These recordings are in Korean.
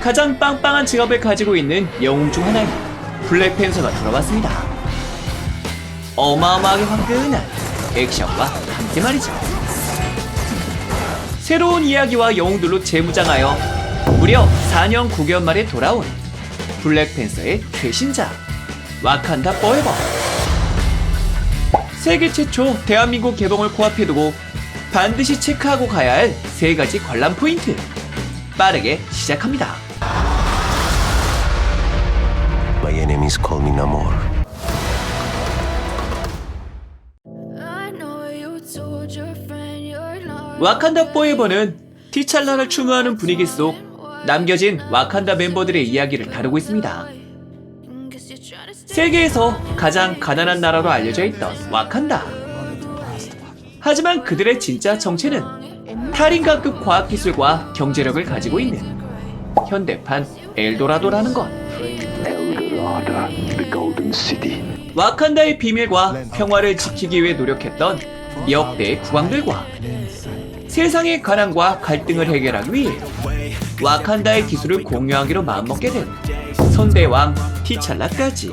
가장 빵빵한 직업을 가지고 있는 영웅 중 하나인 블랙팬서가 돌아왔습니다. 어마어마하게 화끈한 액션과 함께 말이죠. 새로운 이야기와 영웅들로 재무장하여 무려 4년 9개월 만에 돌아온 블랙팬서의 최신작 와칸다 포에버 세계 최초 대한민국 개봉을 코앞에 두고 반드시 체크하고 가야 할 세 가지 관람 포인트 빠르게 시작합니다. Enemies call me Namor. 와칸다 포에버는 티찰라를 추모하는 분위기 속 남겨진 와칸다 멤버들의 이야기를 다루고 있습니다. 세계에서 가장 가난한 나라로 알려져 있던 와칸다. 하지만 그들의 진짜 정체는 탈인가급 과학기술과 경제력을 가지고 있는 현대판 엘도라도라는 것. Eldorado, the Golden City. 와칸다의 비밀과 평화를 지키기 위해 노력했던 역대의 국왕들과 세상의 가난과 갈등을 해결하기 위해 와칸다의 기술을 공유하기로 마음먹게 된 선대왕 티찰라까지.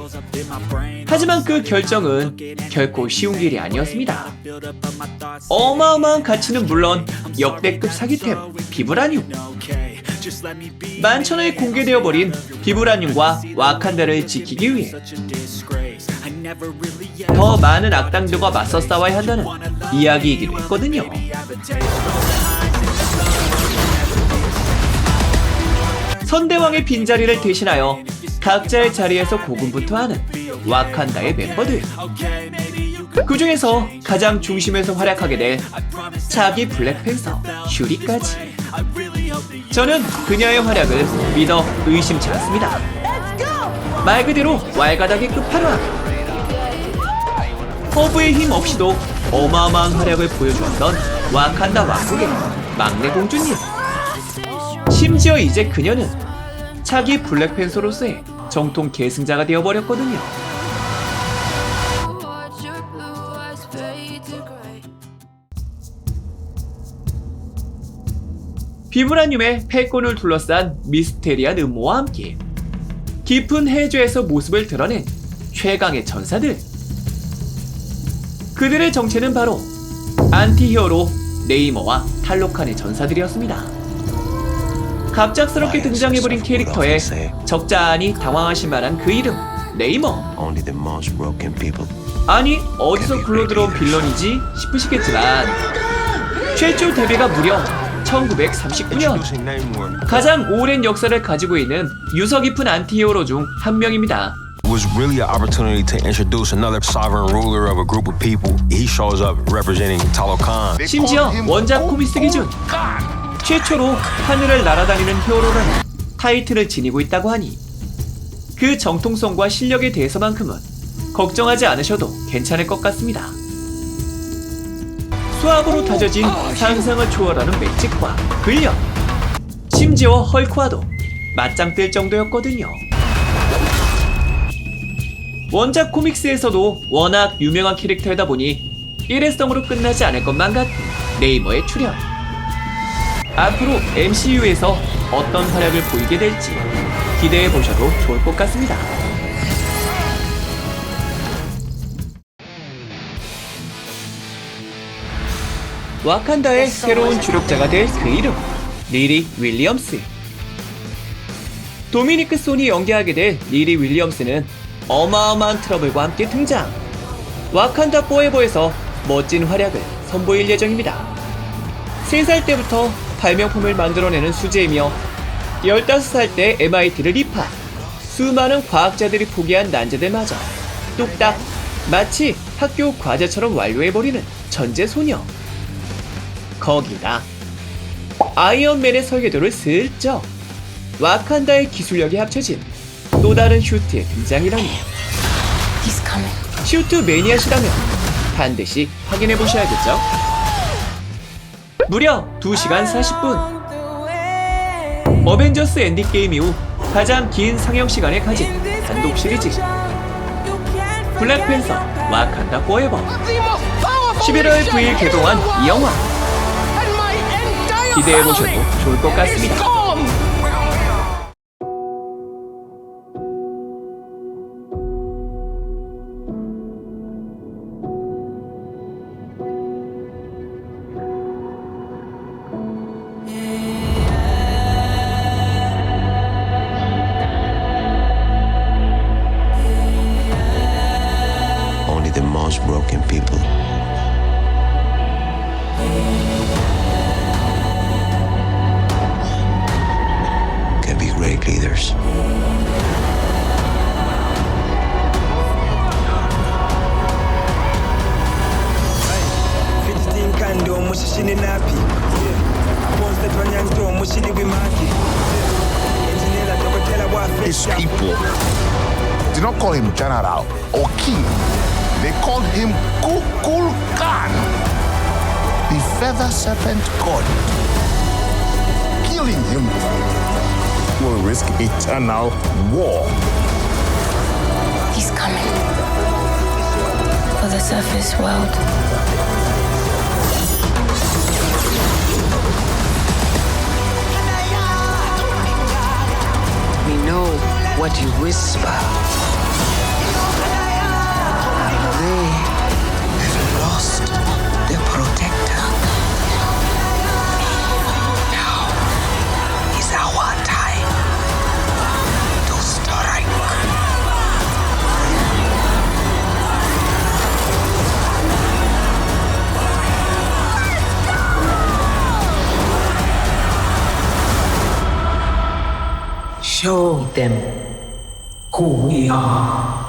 하지만 그 결정은 결코 쉬운 길이 아니었습니다. 어마어마한 가치는 물론 역대급 사기템 비브라늄. 만천하에 공개되어 버린 비브라늄과 와칸다를 지키기 위해 더 많은 악당들과 맞서 싸워야 한다는 이야기이기도 했거든요. 선대왕의 빈자리를 대신하여 각자의 자리에서 고군분투하는 와칸다의 멤버들. 그 중에서 가장 중심에서 활약하게 될 차기 블랙팬서 슈리까지. 저는 그녀의 활약을 믿어 의심치 않습니다. 말 그대로 왈가닥의 끝판왕. 허브의 힘 없이도 어마어마한 활약을 보여주었던 와칸다 왕국의 막내 공주님. 심지어 이제 그녀는 차기 블랙팬서로서의 정통 계승자가 되어버렸거든요. 비브라늄의 패권을 둘러싼 미스테리한 음모와 함께 깊은 해저에서 모습을 드러낸 최강의 전사들. 그들의 정체는 바로 안티히어로 네이머와 탈로칸의 전사들이었습니다. 갑작스럽게 등장해버린 캐릭터에 적잖이 당황하실 만한 그 이름 네이머. 아니 어디서 굴러들어온 빌런이지 싶으시겠지만 최초 데뷔가 무려 1939년 Introducing Namor 가장 오랜 역사를 가지고 있는 유서 깊은 안티히어로 중 한 명입니다. was really an opportunity to introduce another sovereign ruler of a group of people. He shows up representing Talokan. 심지어 원작 코믹스 기준 최초로 하늘을 날아다니는 히어로라는 타이틀을 지니고 있다고 하니 그 정통성과 실력에 대해서만큼은 걱정하지 않으셔도 괜찮을 것 같습니다. 수학으로 다져진 상상을 초월하는 매직과 근력, 심지어 헐크와도 맞짱 뜰 정도였거든요. 원작 코믹스에서도 워낙 유명한 캐릭터이다 보니 일회성으로 끝나지 않을 것만 같은 네이머의 출연. 앞으로 MCU에서 어떤 활약을 보이게 될지 기대해 보셔도 좋을 것 같습니다. 와칸다의 새로운 주력자가 될 그 이름 리리 윌리엄스. 도미니크 손이 연기하게 될 리리 윌리엄스는 어마어마한 트러블과 함께 등장. 와칸다 포에버에서 멋진 활약을 선보일 예정입니다. 3살 때부터 발명품을 만들어내는 수재이며 15살 때 MIT를 입학. 수많은 과학자들이 포기한 난제들마저 뚝딱 마치 학교 과제처럼 완료해버리는 천재 소녀. 거기다 아이언맨의 설계도를 슬쩍 와칸다의 기술력이 합쳐진 또 다른 슈트의 등장이라니. 슈트 매니아시라면 반드시 확인해 보셔야겠죠? 무려 2시간 40분. 어벤져스 엔딩게임 이후 가장 긴 상영 시간을 가진 단독 시리즈. 블랙팬서 와칸다 포에버. 11월 9일 개봉한 이 영화 기대해 보셔도 좋을 것 같습니다. broken people kando mushishini napi Monster twanyanto mushili wimaki Engineer dokotela wa his people did not call him general or king. They called him Kukul Khan, the feather serpent god. Killing him will risk eternal war. He's coming for the surface world. What do you whisper. 笑点、今夜。